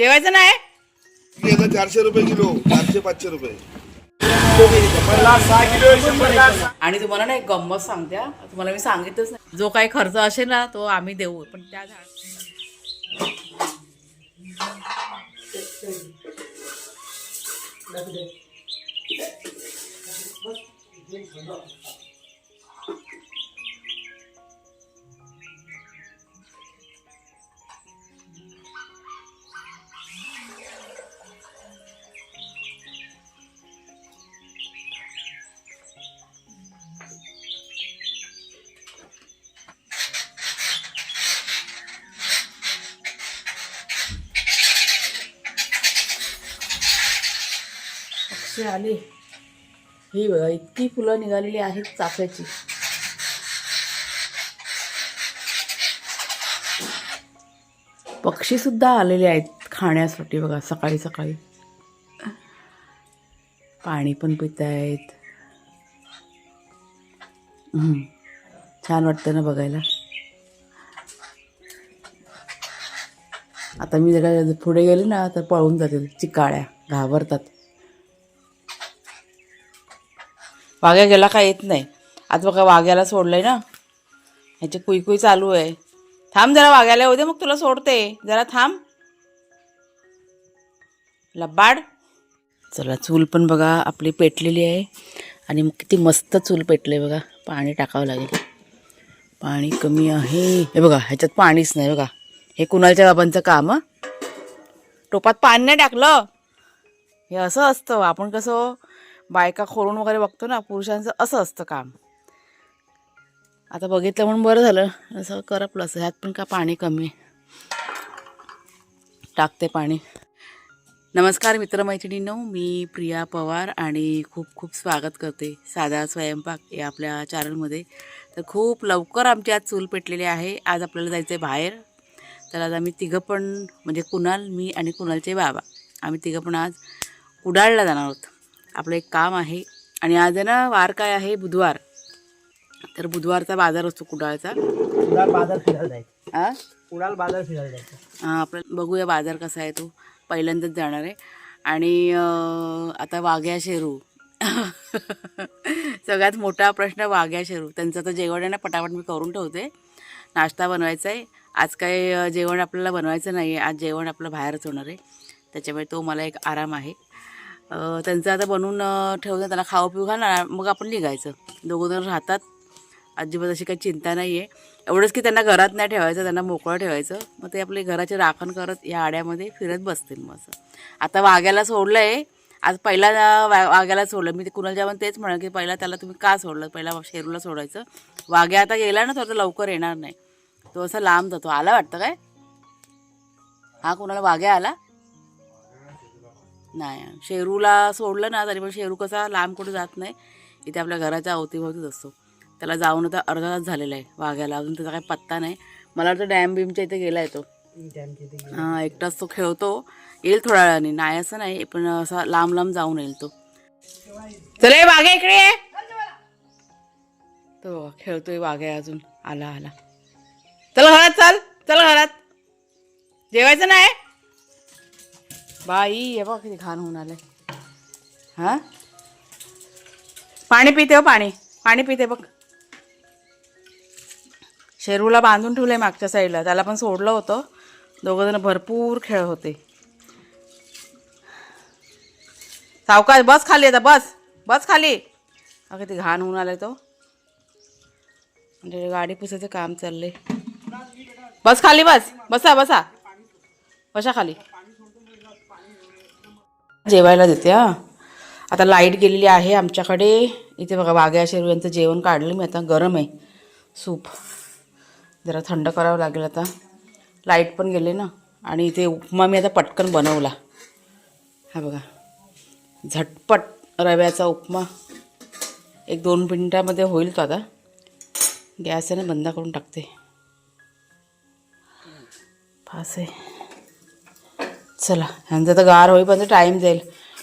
जेवायचं नाही? चारशे रुपये किलो चारशे पाचशे रुपये. आणि तुम्हाला ना एक गंमत सांगते हा. तुम्हाला मी सांगितलंच नाही. जो काही खर्च असेल ना तो आम्ही देऊ. पण त्या झाड पक्षी आले? ही बघा इतकी फुलं निघालेली आहेत चाफ्याची. पक्षी सुद्धा आलेले आहेत खाण्यासाठी बघा सकाळी सकाळी. पाणी पण पित आहेत छान वाटतं ना बघायला. आता मी जरा पुढे गेले ना तर पळून जातील चिकाळ्या घाबरतात. वाघ्या गेला काय येत नाही. आता बघा वाघ्याला सोडलंय ना. ह्याची कुई कुई चालू आहे. थांब जरा वाघ्याला येऊ दे मग तुला सोडते. जरा थांब. लबाड. चला चूल पण बघा आपली पेटलेली आहे. आणि मग किती मस्त चूल पेटले बघा. पाणी टाकावं लागेल. पाणी कमी आहे. हे बघा ह्याच्यात पाणीच नाही बघा. हे कुणालच्या बाबांचं काम टोपात पाणी नाही टाकलं. हे असं असतं. आपण कसं बायका खोलून वगैरे बघतो ना पुरुषांचं असं असतं काम. आता बघितलं म्हणून बरं झालं. असं करपलं असं ह्यात पण का पाणी कमी टाकते पाणी. नमस्कार मित्रमैत्रिणींनो मी प्रिया पवार आणि खूप खूप स्वागत करते साधा स्वयंपाक या आपल्या चॅनलमध्ये तर खूप लवकर आमची आज चूल पेटलेली आहे. आज आपल्याला जायचं आहे बाहेर. तर आज आम्ही तिघं पण म्हणजे कुणाल मी आणि कुणालचे बाबा. आम्ही तिघं पण आज कुडाळला जाणार आहोत. आपलं एक काम आहे. आणि आज आहे ना वार काय आहे? बुधवार. तर बुधवारचा बाजार असतो कुडाळचा. कुडाल बाजार फिरायला जायचं. आ? कुडाल बाजार फिरायला जायचं. हा, आपण बघूया बाजार कसा आहे तो. पहिल्यांदाच जाणार आहे. आणि आता वाघ्या शेरू. सगळ्यात मोठा प्रश्न वाघ्या शेरू. त्यांचं तर जेवण आहे ना पटापट मी करून ठेवते. नाश्ता बनवायचा आहे. आज अं, जेवण आपल्याला बनवायचं नाही आहे आज जेवण आपलं बाहेरच होणार आहे. त्याच्यामुळे तो मला एक आराम आहे. त्यांचं आता बनवून ठेवलं त्यांना खाऊ पिऊ घालणार मग आपण निघायचं. दोघं जण राहतात. अजिबात अशी काही चिंता नाही आहे एवढंच की त्यांना घरात नाही ठेवायचं त्यांना मोकळं ठेवायचं. मग ते आपले घराचे राखण करत या आड्यामध्ये फिरत बसतील मग असं. आता वाघ्याला सोडलं आहे आज पहिला वा वाघ्याला सोडलं. मी ते कुणाल जेवण तेच म्हणाल की पहिला त्याला तुम्ही का सोडलं? पहिला शेरूला सोडायचं. वाघ्या आता गेला ना तो आता लवकर येणार नाही. तो असा लांब जातो. आला वाटतं काय? हा कुणाला वाघ्या आला? नाही. शेरूला सोडलं ना तरी पण शेरू कसा लांब कुठे जात नाही. इथे आपल्या घराच्या अवतीभोवतीच असतो. त्याला जाऊन आता अर्धा तास झालेला आहे वाघ्याला. अजून त्याचा काही पत्ता नाही. मला वाटतं डॅम बीमच्या इथे गेला आहे तो त्यांची ते हां एकटाच तो खेळतो. येईल थोड्या वेळाने. नाही असं नाही पण असा लांब लांब जाऊन येईल तो. चले वाघ्या इकडे. तो खेळतोय वाघ्या अजून. आला आला. चल घरात चल. चल घरात जेवायचं नाही? बाई हे बघ किती घाण होऊन आलं हां? पाणी पिते हो पाणी. पाणी पिते बघ. शेरूला बांधून ठेवलंय मागच्या साईडला त्याला पण सोडलं होतं. दोघं जण भरपूर खेळ होते. सावकाश बस खाली आता बस. बस खाली. अगं ते घाण होऊन आलाय तो. म्हणजे गाडी पुसायचं काम चाललंय. बस खाली बस. बसा बसा. बसा खाली. जेवायला देते हा. आता लाइट गेलेली आहे आमच्याकडे. इथे बघा वाघ्या शेरू यांचं जेवण काढलं मी आता. गरम आहे. सूप. जरा थंड करावं लागेल आता. लाइट पण गेले ना. आणि इथे उपमा मी आता पटकन बनवला. हा बघा. झटपट रव्याचा उपमा. एक दोन मिनटामध्ये होईल तो आता. गॅस आहे ना बंद करून टाकते. फास आहे. चला. ह्यांचं तर गार होईपर्यंत टाईम जाईल.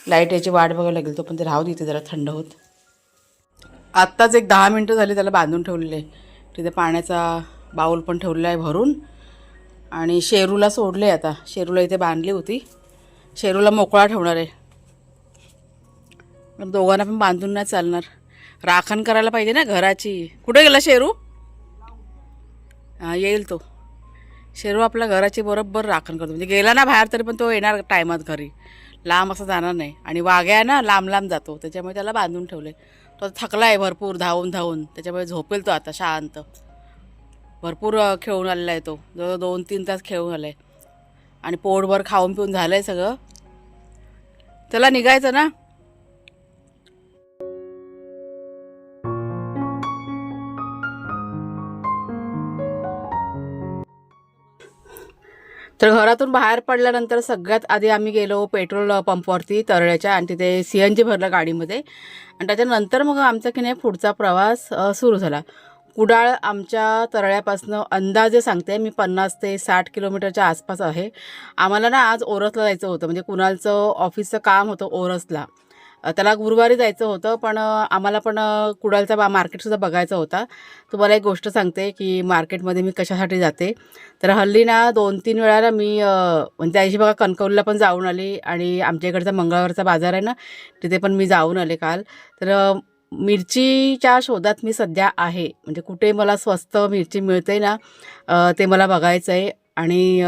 लाइट याची वाट बघायला लागेल. तो पण ते राहू देते जरा थंड होत. आत्ताच एक दहा मिनटं झाली त्याला बांधून ठेवलेले. आहे तिथे पाण्याचा बाऊल पण ठेवलेला आहे भरून. आणि शेरूला सोडले आता. शेरूला इथे बांधली होती. शेरूला मोकळा ठेवणार आहे. दोघांना पण बांधून नाही चालणार. राखण करायला पाहिजे ना घराची. कुठे गेला शेरू? हां येईल तो. शेरू आपल्या घराची बरोबर राखण करतो. म्हणजे गेला ना बाहेर तरी पण तो येणार टायमात घरी. लांब असं जाणार नाही. आणि वाघ्या आहे ना लांब लांब जातो. त्याच्यामुळे त्याला बांधून ठेवले तो थकला आहे भरपूर धावून धावून. त्याच्यामुळे झोपेल तो आता शांत. भरपूर खेळून आलेला आहे तो. जवळ दोन तीन तास खेळून आला आहे आणि पोटभर खाऊन पिऊन झालं आहे सगळं. त्याला निघायचं ना तर घरातून बाहेर पडल्यानंतर सगळ्यात आधी आम्ही गेलो पेट्रोल पंपवरती तरळ्याच्या आणि तिथे सी एन जी भरलं गाडीमध्ये. आणि त्याच्यानंतर मग आमचा की नाही पुढचा प्रवास सुरू झाला. कुडाळ आमच्या तरळ्यापासनं अंदाजे सांगते मी पन्नास ते साठ किलोमीटरच्या आसपास आहे. आम्हाला ना आज ओरसला जायचं होतं. म्हणजे कुणालचं ऑफिसचं काम होतं ओरसला. त्याला गुरुवारी जायचं होतं पण आम्हाला पण कुडालचा बा मार्केटसुद्धा बघायचा होता. तुम्हाला एक गोष्ट सांगते की मार्केटमध्ये मी कशासाठी जाते? तर हल्ली ना दोन तीन वेळा मी म्हणजे त्या दिवशी बघा कणकवलीला पण जाऊन आली आणि आमच्या इकडचा मंगळवारचा बाजार आहे ना तिथे पण मी जाऊन आले काल. तर मिरचीच्या शोधात मी सध्या आहे. म्हणजे कुठे मला स्वस्त मिरची मिळते ना ते मला बघायचं आहे आणि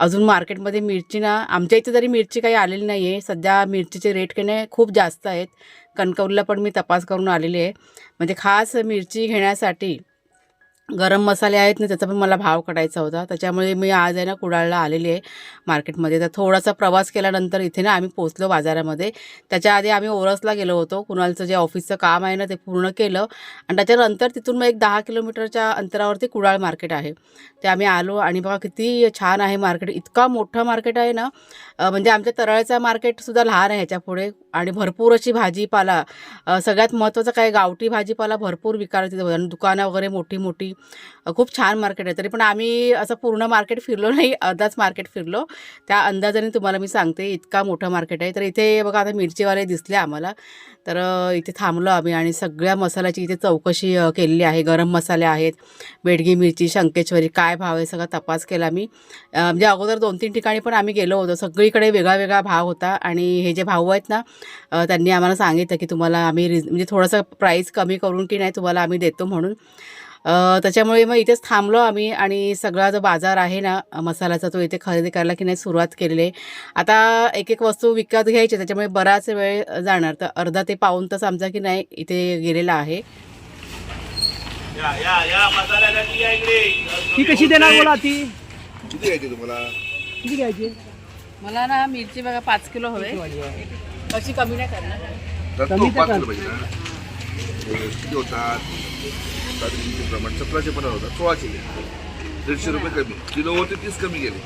अजून मार्केटमध्ये मिरची ना आमच्या इथे तरी मिरची काही आलेली नाही आहे सध्या मिरचीचे रेट की खूप जास्त आहेत. कणकवलीला पण मी तपास करून आलेली आहे. म्हणजे खास मिरची घेण्यासाठी गरम मसाले आहेत ना त्याचा पण मला भाव काढायचा होता. त्याच्यामुळे मी आज आहे ना कुडाळला आलेली आहे मार्केटमध्ये. तर थोडासा प्रवास केल्यानंतर इथे ना आम्ही पोचलो बाजारामध्ये. त्याच्या आधी आम्ही ओरसला गेलो होतो. कुणालचं जे ऑफिसचं काम आहे ना ते पूर्ण केलं. आणि त्याच्यानंतर तिथून मग एक दहा किलोमीटरच्या अंतरावरती कुडाळ मार्केट आहे. ते आम्ही आलो आणि बघा किती छान आहे मार्केट. इतका मोठं मार्केट आहे ना म्हणजे आमच्या तरळचा मार्केटसुद्धा लहान आहे ह्याच्यापुढे आणि भरपूर अशी भाजीपाला सगळ्यात महत्त्वाचं काय गावठी भाजीपाला भरपूर विकायला तिथे. आणि दुकानं वगैरे मोठी मोठी खूप छान मार्केट आहे. तरी पण आम्ही असं पूर्ण मार्केट फिरलो नाही अर्धाच मार्केट फिरलो. त्या अंदाजाने तुम्हाला मी सांगते इतका मोठं मार्केट आहे. तर इथे बघा आता मिरचीवाले दिसले आम्हाला. तर इथे थांबलो आम्ही आणि सगळ्या मसाल्याची इथे चौकशी केलेली आहे. गरम मसाले आहेत बेडगी मिरची शंकेश्वरी काय भाव आहे सगळा तपास केला मी. म्हणजे अगोदर दोन तीन ठिकाणी पण आम्ही गेलो होतो. सगळीकडे वेगळा वेगळा भाव होता आणि हे जे भाऊ आहेत ना त्यांनी आम्हाला सांगितलं की तुम्हाला आम्ही रिज म्हणजे थोडंसं प्राईस कमी करून की नाही तुम्हाला आम्ही देतो म्हणून. त्याच्यामुळे मग इथेच थांबलो आम्ही आणि सगळा जो बाजार आहे ना मसाल्याचा तो इथे खरेदी करायला की नाही सुरुवात केलेली आहे. आता एक एक वस्तू विकत घ्यायची त्याच्यामुळे बराच वेळ जाणार. तर अर्धा ते पाऊण तास आमचा की नाही इथे गेलेला आहे. ती कशी देणार बोला ती? किती घ्यायचे तुम्हाला? किती घ्यायची? मला ना मिरची बघा पाच किलो हवे. कशी कमी नाही करणार. कमी तो तर पाच कर. किलो पाहिजे ना. किती होतात? साडेतीनशे प्रमाण सतराशे पण होतात सोळाशे घे. दीडशे रुपये कमी किलोवरती तीस कमी गेले.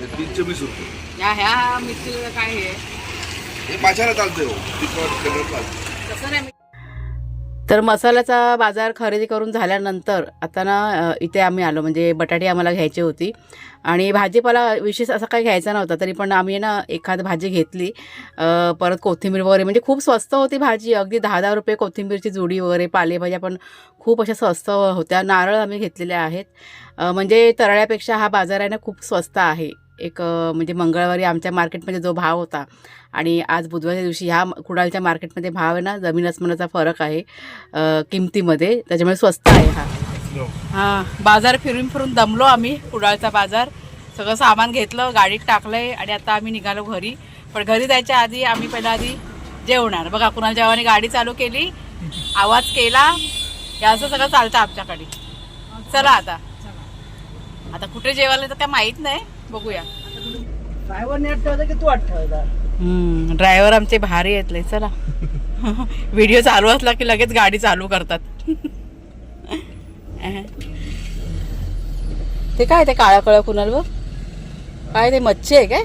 हे तीनशे वीस रुपये ह्या मिरचीला काय हे? हे पाशाला चालतंय हो तिखट कलर चालतं तर मसाल्याचा बाजार खरेदी करून झाल्यानंतर आता ना इथे आम्ही आलो. म्हणजे बटाटे आम्हाला घ्यायची होती. आणि भाजीपाला विशेष असा काही घ्यायचा नव्हता. तरी पण आम्ही ना एखाद भाजी घेतली. परत कोथिंबीर वगैरे. म्हणजे खूप स्वस्त होती भाजी. अगदी दहा दहा रुपये कोथिंबीरची जुडी वगैरे पालेभाज्या पण खूप अशा स्वस्त होत्या. नारळ आम्ही घेतलेले आहेत. म्हणजे तरळ्यापेक्षा हा बाजार आहे ना खूप स्वस्त आहे. एक म्हणजे मंगळवारी आमच्या मार्केटमध्ये जो भाव होता आणि आज बुधवारच्या दिवशी ह्या कुडालच्या मार्केटमध्ये भाव आहे ना जमीन अस्मानाचा फरक आहे किमतीमध्ये त्याच्यामुळे स्वस्त आहे हा. हां बाजार फिरून फिरून दमलो आम्ही कुडाळचा बाजार. सगळं सामान घेतलं गाडीत टाकलंय आणि आता आम्ही निघालो घरी. पण घरी जायच्या आधी आम्ही पहिला आधी जेवणार. बघा कुणाल जेव्हाने गाडी चालू केली आवाज केला. हे असं सगळं चालतं आमच्याकडे. चला आता. आता कुठे जेवायला तर काय माहीत नाही. बघूया. ड्रायव्हर नेट ठेवायचा की तू आठ ठेवायचा ड्रायव्हर आमचे भारी आहेत लय चला. व्हिडिओ चालू असला की लगेच गाडी चालू करतात. ते काय ते काळा कळ कुणाल बघ? काय ते मच्छी आहे काय?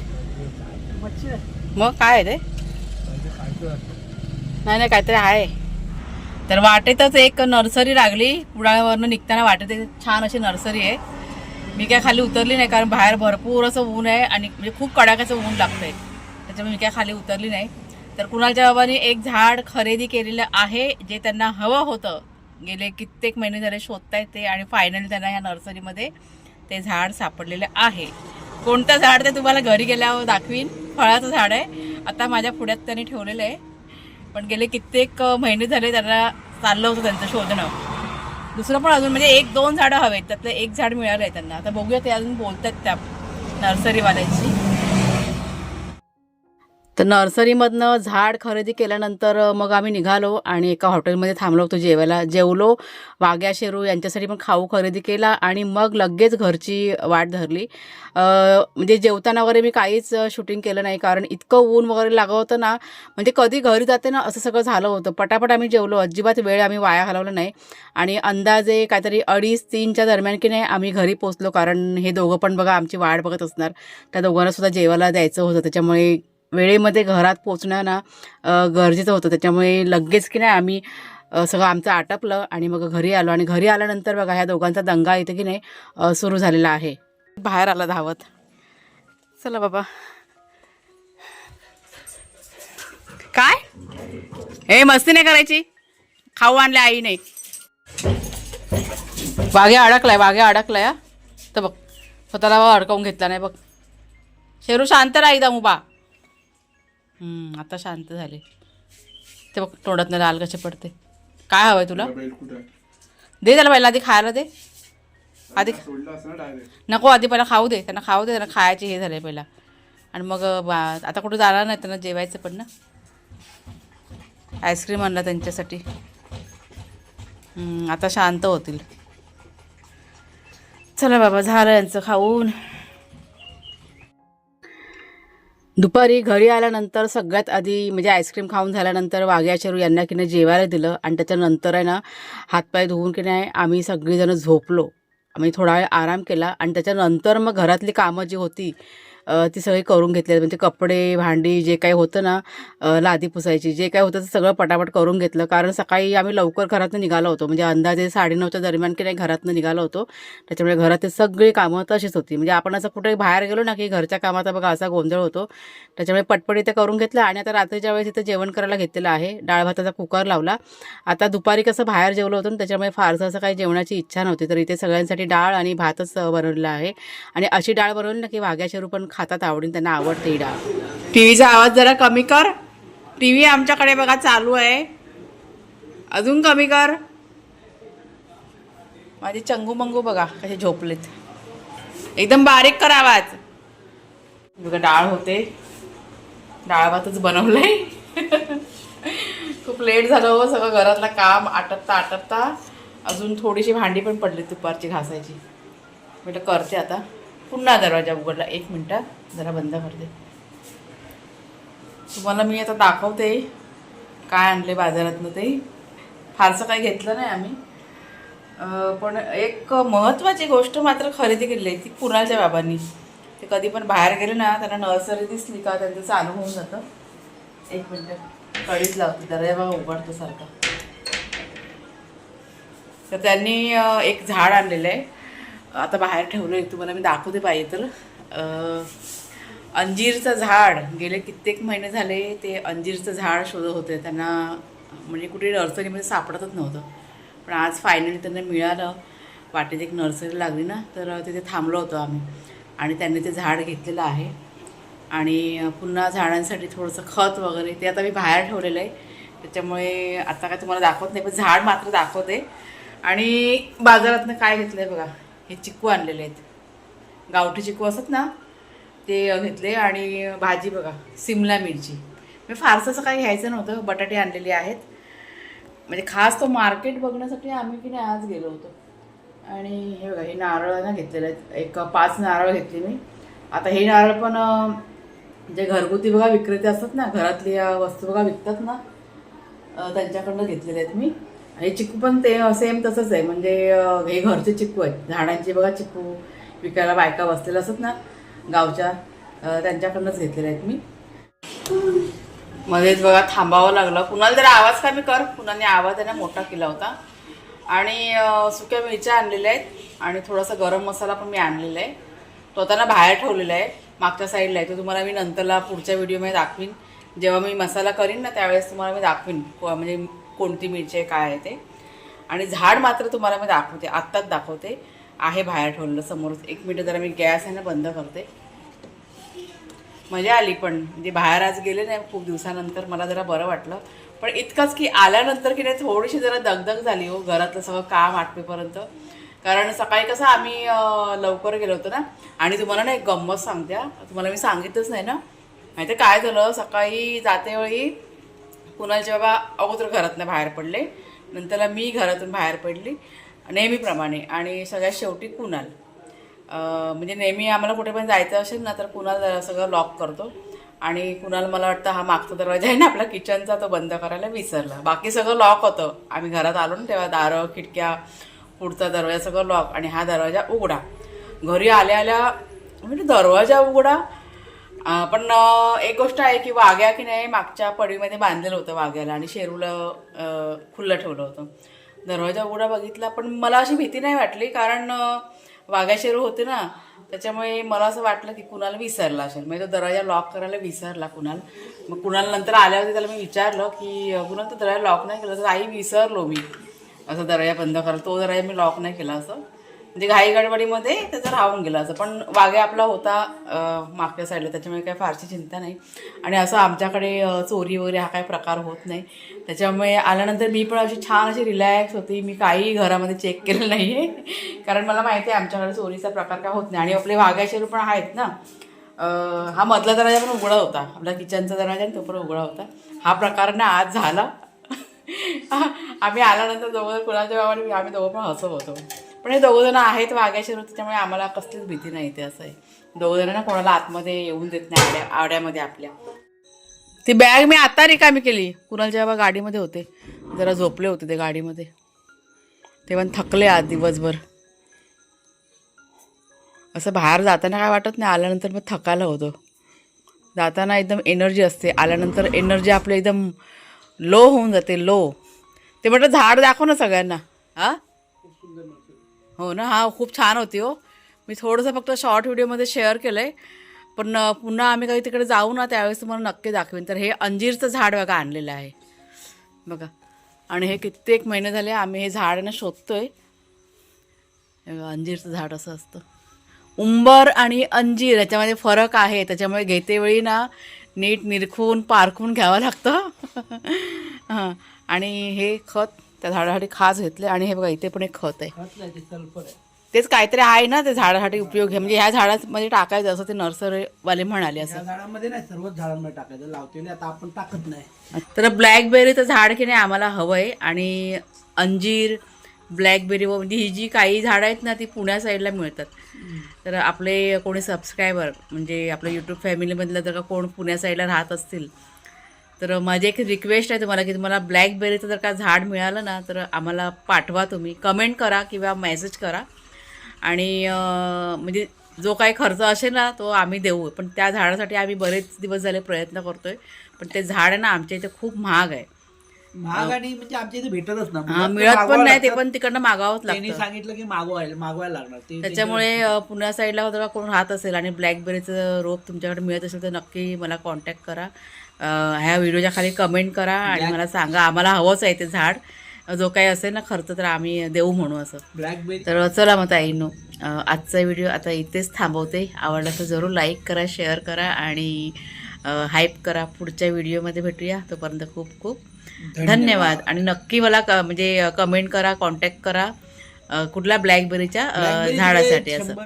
मच्छी आहे. मग काय आहे ते? नाही नाही काहीतरी आहे. तर वाटेतच एक नर्सरी लागली. पुण्यावरनं निघताना वाटेत छान अशी नर्सरी आहे. मी काय खाली उतरली नाही कारण बाहेर भरपूर असं ऊन आहे आणि म्हणजे खूप कडाक्याचं ऊन लागतंय. त्याच्यामुळे मी काय खाली उतरली नाही. तर कुणालच्या बाबांनी एक झाड खरेदी केलेलं आहे जे त्यांना हवं होतं. गेले कित्येक महिने झाले शोधतायत ते आणि फायनली त्यांना ह्या नर्सरीमध्ये ते झाड सापडलेलं आहे. कोणतं झाड ते तुम्हाला घरी गेल्यावर दाखवीन. फळाचं झाड आहे. आता माझ्या पुढ्यात त्यांनी ठेवलेलं आहे. पण गेले कित्येक महिने झाले त्यांना चाललं होतं त्यांचं शोधणं. दुसरं पण अजून म्हणजे एक दोन झाडं हवेत त्यातलं एक झाड मिळालं आहे त्यांना. आता बघूया ते अजून बोलतात त्या नर्सरीवाल्यांशी. तर नर्सरीमधनं झाड खरेदी केल्यानंतर मग आम्ही निघालो आणि एका हॉटेलमध्ये थांबलो होतो जेवायला. जेवलो वाघ्या शेरू यांच्यासाठी पण खाऊ खरेदी केला आणि मग लगेच घरची वाट धरली. म्हणजे जेवताना वगैरे मी काहीच शूटिंग केलं नाही कारण इतकं ऊन वगैरे लागत होतं ना म्हणजे कधी घरी जाते ना असं सगळं झालं होतं. पटापट आम्ही जेवलो. अजिबात वेळ आम्ही वाया घालवला नाही आणि अंदाजे काहीतरी अडीच तीनच्या दरम्यान की नाही आम्ही घरी पोचलो कारण हे दोघं पण बघा आमची वाट बघत असणार. त्या दोघांना सुद्धा जेवायला द्यायचं होतं. त्याच्यामुळे वेळेमध्ये घरात पोचणं ना गरजेचं होतं. त्याच्यामुळे लगेच की नाही आम्ही सगळं आमचं आटपलं आणि मग घरी आलो. आणि घरी आल्यानंतर बघा ह्या दोघांचा दंगा इथे की नाही सुरू झालेला आहे. बाहेर आला धावत. चला बाबा. काय? हे मस्ती नाही करायची? खाऊ आणले आईने. वाघे अडकलाय वाघे अडकलाय तर बघ स्वतःला अडकवून घेतला नाही बघ. शेरू शांत राही दमू बा आता शांत झाले. ते बघ तोंडात लाल कसे पडते. काय हवंय तुला? दे त्याला पहिला आधी खायला दे. आधी नको आधी पहिला खाऊ दे. त्यांना खाऊ दे त्यांना खायचे हे झाले पहिला. आणि मग बा- आता कुठं जाणार नाही त्यांना जेवायचं पण ना. आईस्क्रीम आणला त्यांच्यासाठी. हम्म, आता शांत होतील. चला बाबा झालं यांचं खाऊन. दुपारी घरी आल्यानंतर सगळ्यात आधी म्हणजे आईस्क्रीम खाऊन झाल्यानंतर वाघ्याचेरू यांना की नाही जेवायला दिलं आणि त्याच्यानंतर आहे ना हातपाय धुवून की नाही आम्ही सगळीजणं झोपलो. आम्ही थोडा वेळ आराम केला आणि त्याच्यानंतर मग घरातली कामं जी होती ती सगळी करून घेतली म्हणजे कपडे भांडी जे काही होतं ना लादी पुसायची जे काही होतं ते सगळं पटापट करून घेतलं. कारण सकाळी आम्ही लवकर घरातनं निघालो होतो. म्हणजे अंदाजे साडेनऊच्या दरम्यान की नाही घरातनं निघालो होतो. त्याच्यामुळे घरात सगळी कामं तशीच होती. म्हणजे आपण असं कुठे बाहेर गेलो ना की घरच्या कामाचा बघा असा गोंधळ होतो. त्याच्यामुळे पटपट इथे करून घेतलं आणि आता रात्रीच्या वेळेस इथं जेवण करायला घेतलेलं आहे. डाळ भाताचा कुकर लावला. आता दुपारी कसं बाहेर जेवलं होतं त्याच्यामुळे फारसं असं काही जेवणाची इच्छा नव्हती. तर इथे सगळ्यांसाठी डाळ आणि भातच बनवलेला आहे. आणि अशी डाळ बनवली ना की वाघ्याशेरू पण खातात आवडीन त्यांना आवडते डाळ टी व्हीचा आवाज जरा कमी कर. टी व्ही आमच्याकडे बघा चालू आहे. अजून कमी कर. माझे चंगू मंगू बघा कसे झोपलेत. एकदम बारीक कर आवाज. बघा डाळ होते. डाळ भातच बनवलंय. खूप लेट झालं हो सगळं घरातलं काम आटपता आटपता. अजून थोडीशी भांडी पण पडली दुपारची घासायची. म्हटलं करते आता. पुन्हा दरवाजा उघडला. एक मिनटं जरा बंद करते तुम्हाला मी आता दाखवते काय आणले बाजारातनं ते. फारसं काही घेतलं नाही आम्ही. पण एक महत्त्वाची गोष्ट मात्र खरेदी केली आहे ती कुणालच्या बाबांनी. ते कधी पण बाहेर गेले ना त्यांना नर्सरी दिसली का त्यांचं चालू होऊन जातं. एक मिनटं कळीच लावते. जरा उघडतो सारखा. तर त्यांनी एक झाड आणलेलं आहे. आता बाहेर ठेवलं आहे तुम्हाला मी दाखवते पाहिजे तर. अंजीरचं झाड गेले कित्येक महिने झाले ते अंजीरचं झाड शोधत होते. त्यांना म्हणजे कुठे नर्सरीमध्ये सापडतच नव्हतं. पण आज फायनली त्यांना मिळालं. वाटेत एक नर्सरी लागली ना तर तिथे थांबलो होतो आम्ही. आणि त्यांनी ते झाड घेतलेलं आहे. आणि पुन्हा झाडांसाठी थोडंसं खत वगैरे ते आता मी बाहेर ठेवलेलं आहे. त्याच्यामुळे आता काय तुम्हाला दाखवत नाही पण झाड मात्र दाखवते. आणि बाजारातनं काय घेतलं आहे बघा. हे चिक्कू आणलेले आहेत. गावठी चिक्कू असत ना ते घेतले आणि भाजी बघा सिमला मिरची. मी फारसं असं काही घ्यायचं नव्हतं बटाटे आणलेले आहेत. म्हणजे खास तो मार्केट बघण्यासाठी आम्ही की नाही आज गेलो होतो. आणि हे बघा हे नारळ ना घेतलेले आहेत. एक पाच नारळ घेतले मी. आता हे नारळ पण जे घरगुती बघा विक्रेते असतात ना घरातली वस्तू बघा विकतात ना त्यांच्याकडनं घेतलेले आहेत मी. हे चिक्कू पण ते सेम तसंच आहे. म्हणजे हे घरचे चिक्कू आहेत. झाडांचे बघा चिक्कू विकायला बायका बसलेल्या असत ना गावच्या त्यांच्याकडनंच घेतलेले आहेत मी. मध्येच बघा थांबावं लागलं. कुणाला जरा आवाज कमी कर. कुणाने आवाज आहे ना मोठा केला होता. आणि सुक्या मिरच्या आणलेल्या आहेत. आणि थोडासा गरम मसाला पण मी आणलेला आहे. तो आता ना बाहेर ठेवलेला आहे. मागच्या साईडला आहे. तो तुम्हाला मी नंतरला पुढच्या व्हिडिओमध्ये दाखवीन. जेव्हा मी मसाला करीन ना त्यावेळेस तुम्हाला मी दाखवीन. म्हणजे कोणती मिरची आहे काय आहे ते. आणि झाड मात्र तुम्हाला मी दाखवते आत्ताच दाखवते. आहे बाहेर ठेवलेलं समोरच. एक मिनटं जरा मी गॅस आहे ना बंद करते. मजा आली पण. म्हणजे बाहेर आज गेले नाही खूप दिवसानंतर मला जरा बरं वाटलं. पण इतकंच की आल्यानंतर की नाही थोडीशी जरा दगदग झाली हो घरातलं सगळं काम आठवेपर्यंत कारण सकाळी कसं आम्ही लवकर गेलो होतो ना. आणि तुम्हाला ना एक गंमत सांगते तुम्हाला मी सांगितलंच नाही ना. माहिती काय झालं? सकाळी जातेवेळी कुणालचे बाबा अगोदर घरातनं बाहेर पडले नंतरला मी घरातून बाहेर पडली नेहमीप्रमाणे. आणि सगळ्यात शेवटी कुणाल. म्हणजे नेहमी आम्हाला कुठे पण जायचं असेल ना तर कुणाल सगळं लॉक करतो. आणि कुणाल मला वाटतं हा मागचा दरवाजा आहे ना आपला किचनचा तो बंद करायला विसरला. बाकी सगळं लॉक होतं. आम्ही घरात आलो ना तेव्हा दारं खिडक्या पुढचा दरवाजा सगळं लॉक आणि हा दरवाजा उघडा. घरी आल्या आल्या म्हणजे दरवाजा उघडा पण एक गोष्ट आहे की वाघ्या की नाही मागच्या पडीमध्ये बांधलेलं होतं वाघ्याला आणि शेरूला खुल्लं ठेवलं होतं. दरवाजा उघडा बघितला पण मला अशी भीती नाही वाटली कारण वाघ्या शेरू होते ना त्याच्यामुळे मला असं वाटलं की कुणाला विसरला असेल. म्हणजे तो दरवाजा लॉक करायला विसरला कुणाल. मग कुणाल नंतर आल्यावरती त्याला मी विचारलं की कुणाल तो दरवाजा लॉक नाही केला? तर आई विसरलो मी. असं दरवाजा बंद करायला तो दरवाजा मी लॉक नाही केला असं. म्हणजे घाई गडबडीमध्ये त्याचं राहून गेलं असं. पण वाघे आपला होता मागच्या साईडला त्याच्यामुळे काही फारशी चिंता नाही. आणि असं आमच्याकडे चोरी वगैरे हा काही प्रकार होत नाही. त्याच्यामुळे आल्यानंतर मी पण अशी छान अशी रिलॅक्स होती. मी काही घरामध्ये चेक केलं नाही आहे कारण मला माहिती आहे आमच्याकडे चोरीचा प्रकार काय होत नाही. आणि आपले वाघ्याचे पण आहेत ना. हा मधला दरवाजा पण उघडा होता. आपला किचनचा दरवाजा तो पण उघडा होता. हा प्रकार ना आज झाला. आम्ही आल्यानंतर जवळ कुणाच्या बाबाने आम्ही दोघं पण हसत होतो. पण हे दोघं जण आहेत ऋतू त्यामुळे आम्हाला कसलीच भीती नाही ते असं आहे. दोघं जण ना कोणाला आतमध्ये येऊन देत नाही आड्या आवड्यामध्ये आपल्या. ती बॅग मी आता रिकामी केली. कुणाल जेव्हा गाडीमध्ये होते जरा झोपले होते ते गाडीमध्ये. ते पण थकले आज दिवसभर. असं बाहेर जाताना काय वाटत नाही आल्यानंतर मग थकायला होतं. जाताना एकदम एनर्जी असते आल्यानंतर एनर्जी आपली एकदम लो होऊन जाते लो. ते म्हटलं झाड दाखव ना सगळ्यांना. हां? हो ना हा खूप छान होती हो. मी थोडंसं फक्त शॉर्ट व्हिडिओमध्ये शेअर केलं आहे पण पुन्हा आम्ही काही तिकडे जाऊ ना त्यावेळेस तुम्हाला नक्की दाखवेन. तर हे अंजीरचं झाड बघा आणलेलं आहे. बघा. आणि हे कित्येक महिने झाले आम्ही हे झाड ना शोधतो आहे अंजीरचं झाड असं असतं. उंबर आणि अंजीर याच्यामध्ये फरक आहे. त्याच्यामुळे घेतेवेळी ना नीट निरखून पारखून घ्यावं लागतं. हां. आणि हे खत त्या झाडासाठी खास घेतले आणि हे बघा इथे पण एक खत आहे. तेच काहीतरी आहे ना ते झाडासाठी उपयोग आहे. म्हणजे ह्या झाडामध्ये टाकायचं असं ते नर्सरीवाले म्हणाले असं. झाडामध्ये नाही सर्वच झाडांमध्ये टाकायचं. लावतेले आता आपण टाकत नाही. तर ब्लॅकबेरीचं झाड की नाही आम्हाला हवं आहे आणि अंजीर ब्लॅकबेरी व म्हणजे ही जी काही झाडं आहेत ना ती पुण्या साईडला मिळतात. तर आपले कोणी सबस्क्रायबर म्हणजे आपलं यूट्यूब फॅमिलीमधलं जर का कोण पुण्या साईडला राहत असतील तर माझी एक रिक्वेस्ट आहे तुम्हाला की तुम्हाला ब्लॅकबेरीचं जर का झाड मिळालं ना तर आम्हाला पाठवा तुम्ही. कमेंट करा किंवा मेसेज करा. आणि म्हणजे जो काही खर्च असेल ना तो आम्ही देऊ. पण त्या झाडासाठी आम्ही बरेच दिवस झाले प्रयत्न करतोय. पण ते झाड आहे ना आमच्या इथे खूप महाग आहे. महाग आणि म्हणजे आमच्या इथे भेटतच ना हा, मिळत पण नाही ते. पण तिकडनं मागावंच लागतं. सांगितलं की मागवायला मागवायला लागणार. त्याच्यामुळे पुण्या साईडला जर कोण राहत असेल आणि ब्लॅकबेरीचं रोप तुमच्याकडे मिळत असेल तर नक्की मला कॉन्टॅक्ट करा. ह्या व्हिडिओच्या खाली कमेंट करा आणि मला सांगा आम्हाला हवंच आहे ते झाड. जो काही असेल ना खर्च तर आम्ही देऊ म्हणू असं. तर चला मग ताईंनो आजचा व्हिडिओ आता इथेच थांबवते. आवडला तर जरूर लाईक करा शेअर करा आणि हाईप करा. पुढच्या व्हिडिओमध्ये भेटूया. तोपर्यंत खूप खूप धन्यवाद. आणि नक्की मला क- म्हणजे कमेंट करा कॉन्टॅक्ट करा कुठल्या ब्लॅकबेरीच्या Blackberry झाडासाठी असं.